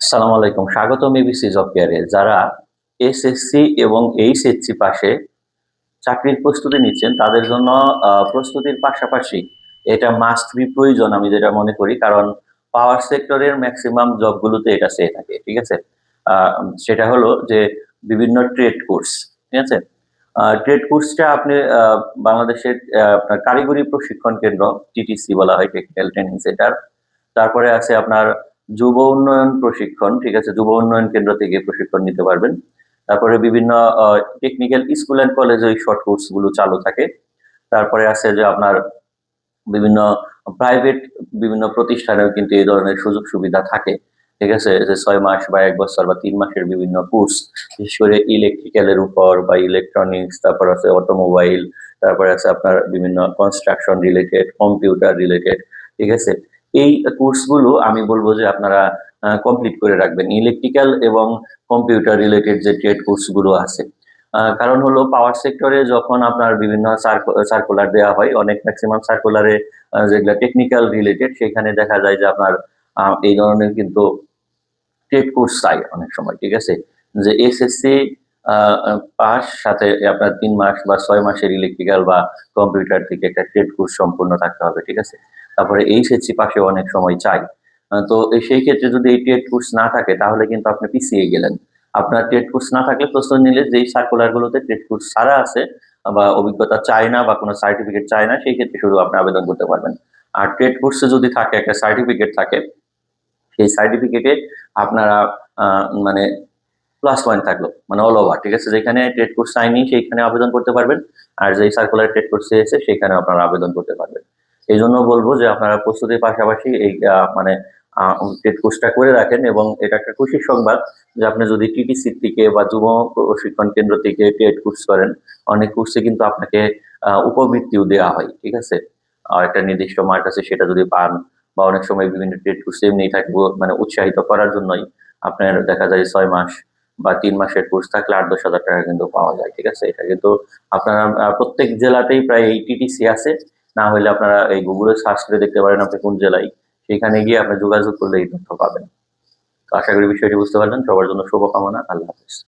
সালাম আলাইকুম। স্বাগতম এবিসি জব কেয়ারে। যারা এসএসসি এবং এইচএসসি পাশে চাকরির প্রস্তুতি নিচ্ছেন, তাদের জন্য প্রস্তুতির পাশাপাশি এটা মাস্ট বি প্রয়োজন আমি যেটা মনে করি, কারণ পাওয়ার সেক্টরের ম্যাক্সিমাম জবগুলোতে এটা চেয়ে থাকে, ঠিক আছে? সেটা হলো যে বিভিন্ন ট্রেড কোর্স ঠিক আছে? ট্রেড কোর্সটা আপনি বাংলাদেশের আপনার কারিগরি প্রশিক্ষণ কেন্দ্র টিটিসি বলা হয় টেকনিক্যাল ট্রেনিং সেন্টার তারপরে আছে আপনার যুব উন্নয়ন প্রশিক্ষণ, ঠিক আছে? যুব উন্নয়ন কেন্দ্র থেকে প্রশিক্ষণ নিতে পারবেন। তারপরে বিভিন্ন টেকনিক্যাল স্কুল অ্যান্ড কলেজে ওই শর্ট কোর্সগুলো চালু থাকে। তারপরে আছে যে আপনার বিভিন্ন প্রাইভেট বিভিন্ন প্রতিষ্ঠানেও কিন্তু এই ধরনের সুযোগ সুবিধা থাকে। ঠিক আছে? যে ছয় মাস বা এক বছর বা তিন মাসের বিভিন্ন কোর্স বিশেষ করে ইলেকট্রিক্যালের উপর বা ইলেকট্রনিক্স তারপর আছে অটোমোবাইল তারপরে আছে আপনার বিভিন্ন কনস্ট্রাকশন রিলেটেড কম্পিউটার রিলেটেড ঠিক আছে? এই কোর্সগুলো আমি বলব যে আপনারা কমপ্লিট করে রাখবেন। ইলেকট্রিক্যাল এবং কম্পিউটার রিলেটেড যে ট্রেড কোর্সগুলো আছে। কারণ হলো পাওয়ার সেক্টরে যখন আপনার বিভিন্ন সার্কুলার দেওয়া হয়, অনেক ম্যাক্সিমাম সার্কুলারে যেগুলো টেকনিক্যাল রিলেটেড সেখানে দেখা যায় যে আপনার এই ধরনের কিন্তু ট্রেড কোর্স চাই অনেক সময়, ঠিক আছে? যে এসএসসি পাস, সাথে আপনার তিন মাস বা ছয় মাসের ইলেকট্রিক্যাল বা কম্পিউটার থেকে একটা ট্রেড কোর্স সম্পূর্ণ থাকতে হবে, ঠিক আছে? তারপরে এইচএসসি পাশে অনেক সময় চাই। তো সেই ক্ষেত্রে যদি এই ট্রেড কোর্স না থাকে, তাহলে কিন্তু আপনি পিছিয়ে গেলেন। আপনার ট্রেড কোর্স না থাকলে প্রশ্ন নিলে যেই সার্কুলার গুলোতে ট্রেড কোর্স ছাড়া আছে, বা অভিজ্ঞতা চায় না, বা কোনো সার্টিফিকেট চায় না, সেই ক্ষেত্রে শুধু আপনি আবেদন করতে পারবেন। আর ট্রেড কোর্সে যদি থাকে, একটা সার্টিফিকেট থাকে, সেই সার্টিফিকেটে আপনারা মানে প্লাস পয়েন্ট থাকল মানে অল ওভার ঠিক আছে? যেখানে ট্রেড কোর্স চাইনি সেইখানে আবেদন করতে পারবেন। আর যেই সার্কুলার ট্রেড কোর্স চেয়েছে সেখানে আপনারা আবেদন করতে পারবেন। এই জন্য বলব যে আপনারা প্রস্তুতির পাশাপাশি এই মানে কোর্সটা করে রাখেন এবং এটা একটা খুশির সংবাদ যে আপনি যদি টিটিসি থেকে বা যুব প্রশিক্ষণ কেন্দ্র থেকে ট্রেড কোর্স করেন, অনেক কোর্সে কিন্তু আপনাকে উপবৃত্তিও দেওয়া হয়, ঠিক আছে? আর একটা নির্দিষ্ট মার্ক আছে, সেটা যদি পান বা অনেক সময় বিভিন্ন ট্রেড কোর্স এমনি থাকব মানে উৎসাহিত করার জন্যই আপনার দেখা যায় ছয় মাস বা তিন মাসের কোর্স থাকলে আট দশ হাজার টাকা কিন্তু পাওয়া যায়, ঠিক আছে? এটা কিন্তু আপনারা প্রত্যেক জেলাতেই প্রায় এই টিটিসি আছে। না হলে আপনারা এই গুগলে সার্চ করে দেখতে পারেন আপনি কোন জেলায়। সেখানে গিয়ে আপনি যোগাযোগ করলে এই তথ্য পাবেন। তো আশা করি বিষয়টি বুঝতে পারলেন। সবার জন্য শুভকামনা। আল্লাহ হাফিজ।